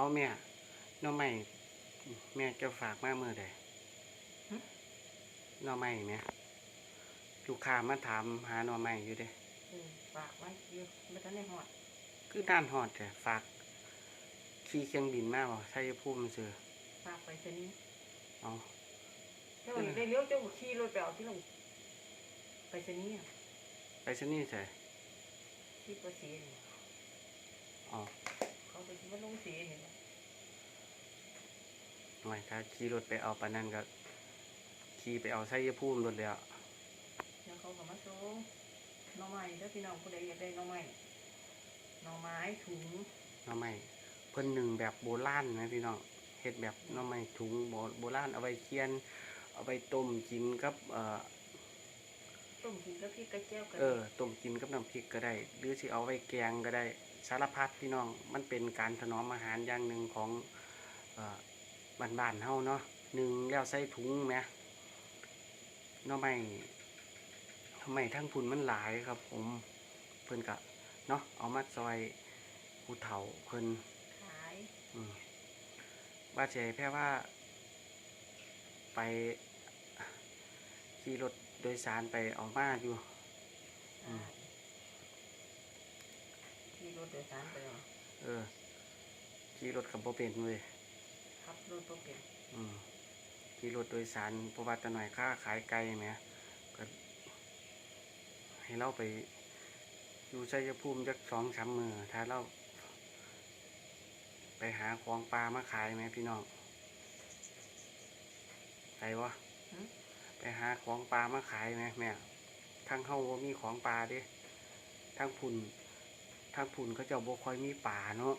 เอาแม่หน้อใหม่แม่จะฝากมาเมื่อใดหน้อใหม่แม่ลูกค้ามาถามหาหน้อใหม่อยู่เด้เออฝากไว้อยู่ไม่ทันได้หอด คือด้านหอดแต่ฝากขี่เครื่องบินมาบ่ใช่พูดมันซื้อฝากไปเท่านี้เอาเจ้าได้เลี้ยวเจ้าก็ขี่รถไปเอาที่ลงไปเท่านี้อะไปซะนี่ใส่ที่ประสีนี่อ๋อ เขาไปที่ว่าลงสีนี่แหละหน่อยถ้าขี่รถไปเอาปานนั้นก็ขี่ไปเอาไส้ยพูมรถแล้วแล้วเขาก็มาส่งหน่อไม้ถ้าพี่น้องผู้ใดอยากได้หน่อไม้หน่อไม้ถุงหน้อใหม่เพิ่นหนึ่งแบบโบราณนะพี่น้องเฮ็ดแบบหน้อใหม่ถุงโบโบราณเอาไปเคี่ยน เอาไปต้มกินกับเอ่อต้มกินกับพริกกระเจียวกันเออต้มกินกับน้ำพริกก็ได้ หรือสิเอาไว้แกงก็ได้ สารพัดพี่น้องมันเป็นการถนอมอาหารอย่างหนึ่งของเอ่อบ้านๆเฮาเนาะหนึ่งแล้วใส่ถุงแหมหน้อไม่ทำไมทั้งพุ่นมันหลายครับ ผมเพิ่นกะเนาะเอามาซอยผู้เฒ่าเพิ่นขายอืมว่าเจแค่ว่า ไปขี่รถโดยสารไปเอามาอยู่อืมขี่ รถโดยสารไปเหรอเออขี่รถกับโบเป็นเว้ยขับรถตัวเป็นอืมขี่รถโดยสารเพราะว่าแตะหน่อยค่าขายไกลไหมก็ให้เราไปอยู่ชัยภูมิจักสองสามมือถ้าเราไปหาของปลามาขายไหมพี่น้องไปวะหึไปหาของปลามาขายไหมแม่ทางเฮาบ่มีของปลาเด้ทางพุ่น ทางพุ่นเขาเจ้าบ่ค่อยมีป่าเนาะ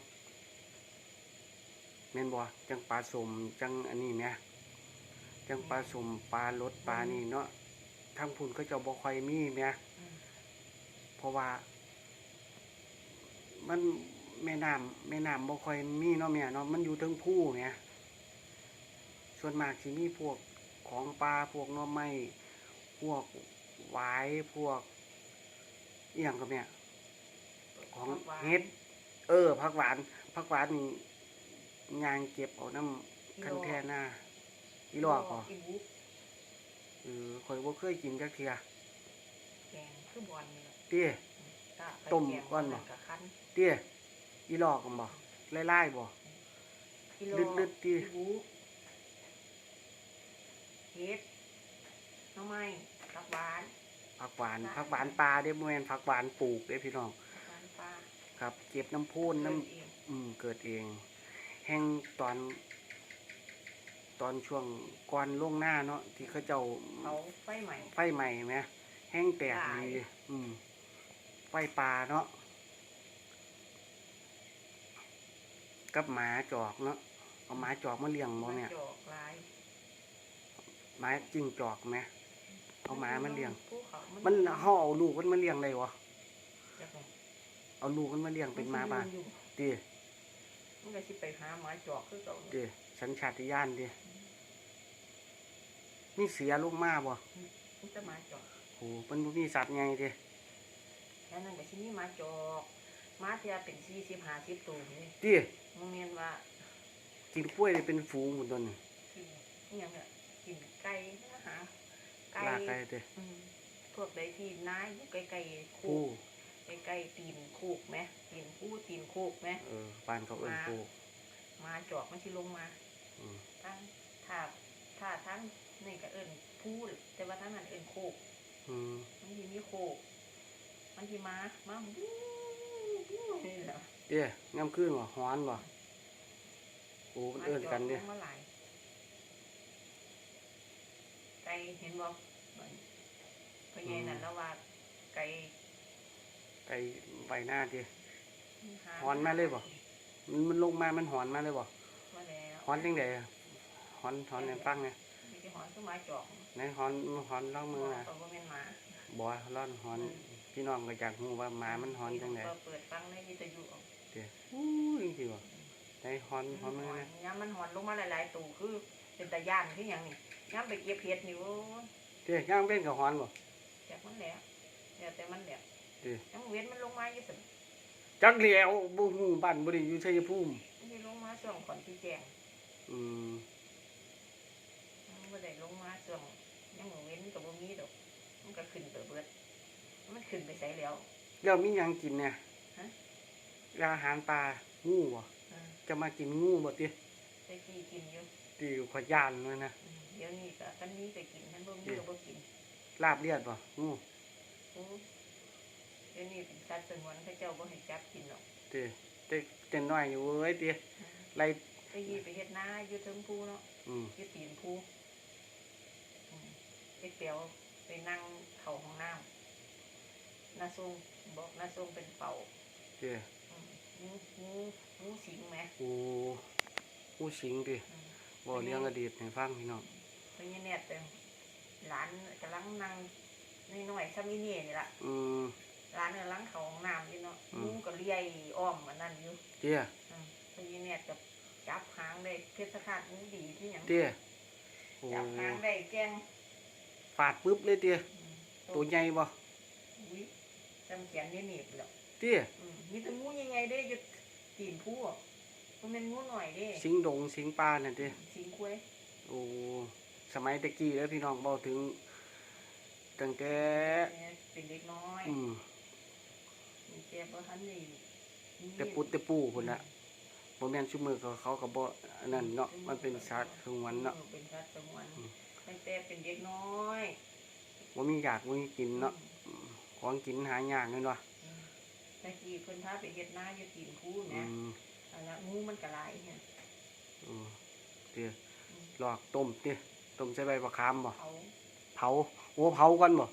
แม่นบ่จังปลาสมจังอันนี้แหมจังปลาสมปลารสปลานี่เนาะทางพุ่นเขาเจ้าบ่ค่อยมีแหมอืมเพราะว่า มันแม่น้ำแม่น้ำบ่ค่อยมีเนาะแม่เนาะมันอยู่เทิงผู้ไงส่วนมากสิมีพวกของปลาพวกน่อไม้พวกหวายพวกเอีหยังก็แม่ ของผักหวานเฮ็ด เออผักหวานผักหวานนี่ยางเก็บเอาน้ำคันแท่หน้าอีหลอกพออีบุเออข่อยบ่เคยกินจักเทื่อแกงคือบอลนี่แหละเตี้ยถ้าไปต้มแกงก่อนบ่กับคั้นเตี้ยอีหลอกกันบ่ไล่ๆบ่กิโลลึกๆดิอีบุเฮ็ดหน้ำไม้ผักหวานผักหวานผักหวานปลาเด้บ่แม่นผักหวานปลูกเด้พี่น้องผักหวาน ปลาครับ เก็บน้ำพูนน้เกิดเองำอืมเกิดเอง แห้งตอน ตอนช่วงก่อนล่วงหน้าเนาะที่เขาเจ้าเขาไฟใหม่ ไฟใหม่ไหมแห้งแตกตาย ดีอืม ไฟปลาเนาะกับหมาจอกเนาะเอาหมาจอกมาเลี้ยงบ่เนี่ยจอกลายหมาจิ้งจอกไหมเอาหมามาเลี้ยง ภูเขามันเฮาเอาลูกมันมาเลี้ยงได้วะจักไง เอาลูกมันมาเลี้ยงเป็นหมาบ้านอยู่ดิมันก็สิไปหาหมาจอกคือเก่าดิสัญชาติญาณดินี่เสียลูกมาบ่มันจะหมาจอกโหมันบ่มีสัตว์ไงดิแค่นั้นก็สิมีหมาจอกหมาเทียเป็น40 50ตัวนี่ดิมันแม่นว่ากินกล้วยได้เป็นฝูงหมดตัวนี่กินอิหยังเนี่ยกินไก่อาหารไก่ลากไก่เด้อืมพวกใดที่น้าอยู่ไกลๆคูคู่ ใกล้ๆตีนคูกไหมตีนคู่ตีนคูกไหมเออบ้านเขาเอิ้นคู่หมาจอกมันสิลงมาอืม ทั้งถ้าถ้าทั้งนี่ก็เอิ้นพูดแต่ว่าทั้งนั้นเอิ้นโคก อืมมันสิมีโคก มันสิมามาบู๊บู๊นี่แหละเด้งามขึ้นบ่ฮ้อนบ่โอ้มันเอิ้นกันเด้มาหลายไก่เห็นบ่พอใหญ่นั่นแล้วว่าไก่ ไก่ใบหน้าดิหาหอนมาเลยบ่มันมันลงมา มันหอนมาเลยบ่มาแล้วหอนจังไดอะหอนหอนให้ฟังไงมีแต่หอนคือหมาจอกไหนหอนหอนลองมือนะก็บ่แม่นหมาบ่ร้อนหอนพี่น้องก็อยากรู้ว่าหมามันหอนจังไดก็เปิดฟังในวิทยุเอาเด้อู้ยจังซี่บ่ไหนหอนหอนมือนะย้ำมันหอนลงมาหลายๆตู่คือเป็นตาย่านคือหยังนี่ย้ำไปเก็บเห็ดนี่โอ้ยเด้ย่างเป็นกับหอนบ่จากมันแหล้วเดี๋ยวแต่มันแหล้วเด้ย้ำเว้นมันลงมาอยู่สิจักแล้วบ่ฮู้บ้านบ่ได้อยู่ชัยภูมิมันสิลงมามาช่วงก่อนที่แจ้งอืมมันบ่ได้ลงมาช่วงยังบ่เว้นกับบ่มีดอกมันก็ขึ้นไปเบิดมันขึ้นไปไสแล้วแล้วมีหยังกินเนี่ยฮะอาหารปลางูบ่อ่าจะมากินงูบ่ติแต่กี้กินอยู่ตีขอยย่านเลยนะอืมเดี๋ยวนี้ก็กันนี้ไปกินท่านบ่มีก็บ่กินลาบเลียดบ่งูโอ้เดี๋ยวนี้เป็นสัตว์สงวนเขาเจ้าบ่ให้จับกินหรอกติเต็กเต็นน้อยอยู่เว้ยติไล่ไปยีไปเฮ็ดนาอยู่เทิงภูเนาะอืมอยู่ตีนภูอืมไปเปียวไปนั่งเข้าห้องน้ำนาทรงบอกนาทรงเป็นเป่าติอืมงูงูงูสิงแหมโอ้งูสิงติอืม บ่เรื่องอดีตให้ฟังพี่น้องไปยีแนดเด้อหลานกำลังนั่งน้อยๆซ้ำอีนี่นี่ล่ะอืม ร้านกำลังเข้าห้องน้ำอยู่เนาะอืมงูก็เลี้ยอ้อมมันนั่นอยู่เตี้ยอืมไปยีแนดกับจับหางได้เพชรฆาตงูดีที่หยังเตี้ยโอ้จับหางได้แกงฟาดปึ๊บเลยเตี้ยอืมตัวใหญ่บ่อุ้ยจำแขนนี่หนีบแล้วเตี้ยอืมมีแต่งูยังไงได้อยึดตีนผู้อะมันเป็นงูหน่อยเด้สิงดงสิงปลานั่นเตี้ยสิงควยโอ้สมัยตะกี้แล้วพี่น้องเบาถึงตั้งแต่ เนี่ยเป็นเด็กน้อย อืม มีเจ็บบ่ทันนี่มีแต่ปุดแต่ปูพุ่นละบ่แม่นซุมือเขาเขาก็บ่อันนั้นเนาะมันเป็นสัตว์สงวนเนาะออเป็นสัตว์สงวนอืมตั้งแต่เป็นเด็กน้อยบ่มีอยากบ่มีกินเนาะอืมของกินหายากนั่นวะอืมตะกี้เพิ่นพาไปเฮ็ดนาอยู่ตีนผู้อืนะมอันละงูมันก็หลายเนี่ยอืมเตี้ยลอกต้มเตี้ยต้มใส่ใบมะขามบ่เขาเผา โอ้เผาก่อนบ่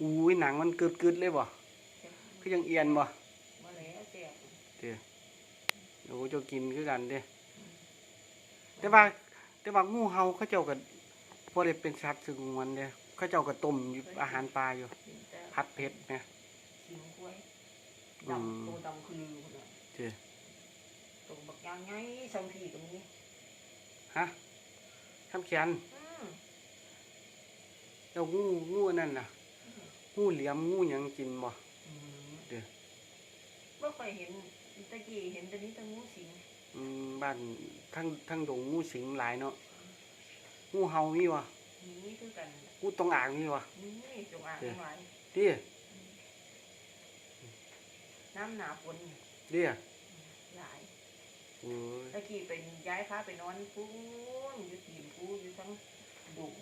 อุ้ยหนังมันกึดๆเลยบ่เจ็บ คือยังเอียนบ่บ่แล้วเจ็บเตี้ยโอ้เจ้ากินคือกันเด้อืมแต่ว่าแต่ว่างูเห่าเขาเจ้าก็บ่ได้เป็นสัตว์สงวนเด้เขาเจ้าก็ต้มอยู่อาหารปลาอยู่กินแต่ผัดเผ็ดแหมสิงควยอืมดำตัวดำคือพุ่นน่ะเตี้ยตัวบักยางไงสังผีตรงนี้ฮะทำเขียนอืมแล้วงูงูอันนั่นน่ะงูเหลี่ยมงูหยังกินบ่อืมเดี๋ยว บ่ค่อยเห็นตะกี้เห็นแต่นี้แต่งูสิงอืมบ้านทั้งทั้งดงงูสิงหลายเนาะงูเห่ามีวะนี่คือกันงูตองอ่างมีวะนี่จงอางเดี๋ยวทั้งหลายเตี้ยน้ำหนาฝนเตี้ยหลายโอ้ยตะกี้เป็นย้ายพาไปนอนปูนอยู่ตีนปูอยู่ทั้งดุง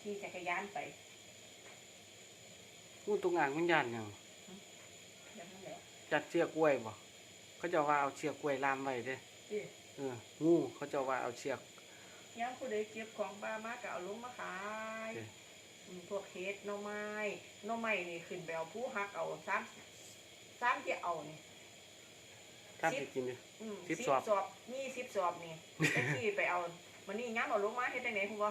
ขี่จักรยานไปงูตองอ่างมันย่านหยัง แบบนั้นแหละ จัดเชือกกล้วยบ่เขาเจ้าว่าเอาเชือกกล้วยล่ามไว้เด้ที่เอองูเขาเจ้าว่าเอาเชือก ยามผู้ใดเก็บของป้ามากก็เอาลงมาขายเอ๊ะ อืมพวกเฮ็ดหน่อไม้หน่อไม้นี่ขึ้นไปเอาผู้ฮักเอาสามสามที่เอานี่ ถ้าสิกินดิ อืมสิบสอบอบมีสิบสอบนี่ตะกี้ไปเอามันนี่ย้ำเอาลงมาเฮ็ดจังได๋คุณบ่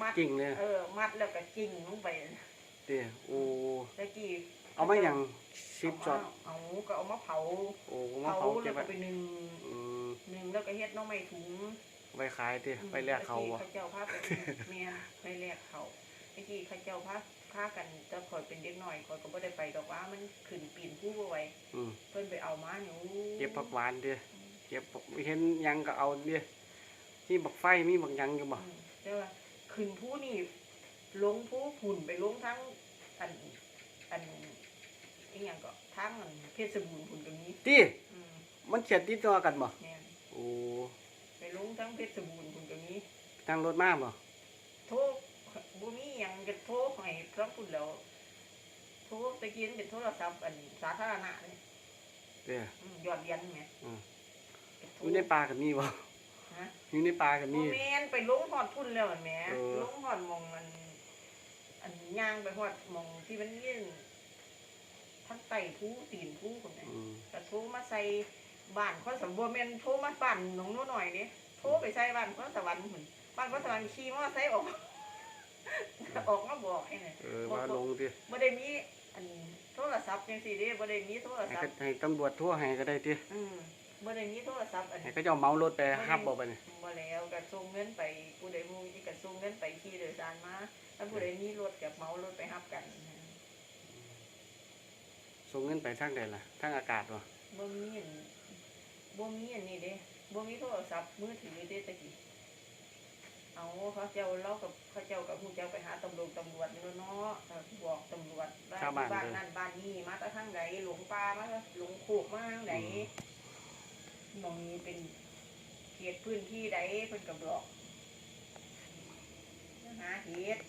มัด กิ่งเลยเออ มัดแล้วก็กิ่งลงไปเตี้ยโอ้ตะกี้ เอามาหยังสิบจอบเอาก็เอามาเผาโอ้มาเผาเผาแล้เก็บวไว้ก็ไปนึ่งอืมนึ่งแล้วก็เฮ็ดหน้องไม้ถุงไว้ขายเตี้ยไปแลกเขาบ่ตะกี้เขาเจ้าพาไปแม่นไปแลกเขาตะกี้เขาเจ้าพาพากันแต่ข่อยเป็นเด็กน้อยข่อยก็บ่ได้ไปดอกว่ามันขึ้นปีนผู้บ่ไหวอืมเพิ่นไปเอามาอยู่เก็บผักหวานเด้เก็บผักเห็นหยังก็เอาเด้มีบักไฟมีบักหยังอยู่บ่อืมแต่ว่าขึ้นผู้นี่ลงผู้หุ่นไปลงทั้งอันอัน อีหยังก็ทั้งอันเพชรบูรณ์หุ่นตรงนี้ติอืมมันเขียนติดตัวกันบ่แม่นโอ้ไปลงทั้งเพชรบูรณ์หุ่นตรงนี้นั่งรถมาบ่โทรบ่มีหยังจะโทรให้พระคุณแล้วโทรตะกี้มันเป็นโทรศัพท์อันสาธารณะนี่เด้อ อืมยอดเรียนไงอืม ก็โทอรยู่ในป่าก็มีบ่ฮะ อยู่ในป่าก็บ่มีแม่นไปลงฮอดพุ่นแล้วแหมเออ ลงฮอดหมองมัน อันย่างไปฮอดหมองที่มันยื่น ทั้งไต่ผู้ตีนผู้คนนั้นอืมก็โทรมาใส่บ้านคนสมบูรณ์แม่นโทรมาบ้านหนองโน้นหน่อยนี่โทรไปใส่บ้านคนสวรรค์หุ่นบ้านคนสวรรค์ขี่มอเตอร์ไซค์ออกออกมาบอกให้หน่อยเออว่าลงติบ่ได้มีอันโทรศัพท์จังซี่เด้บ่ได้มีโทรให้ศัพก็ท์ให้ตำรวจโทั่วให้ก็ได้ติอืมบ่ได้มีโทรศัพท์อันให้เขาเจ้าเหมารถไปฮับบ่บัดนี้บ่แล้วก็ส่งเงินไปผู้ใดมูที่ก็ส่งเงินไปขี่โดยสารมาถ้าผู้ใดมีรถก็เหมารถไปรับกัน ส่งเงินไปทางใดล่ะทางอากาศบ่บ่มีอันบ่มีอันนี้เด้บ่มีโทรศัพท์มือถือเด้ตะกี้เอาเขาเจ้าเรากับเขาเจ้ากับผู้เจ้าไปหาตำรวจตำรวจนี่เนาะเออบอกตำรวจว่าชาวบ้านบ้านเลยนั่นบ้านนี้มาแตะทางใดหลงป่ามาหลงโคกมาทางใดหมองนี้เป็นเขตพื้นที่ใดเพิ่นก็บอกหาเหตุ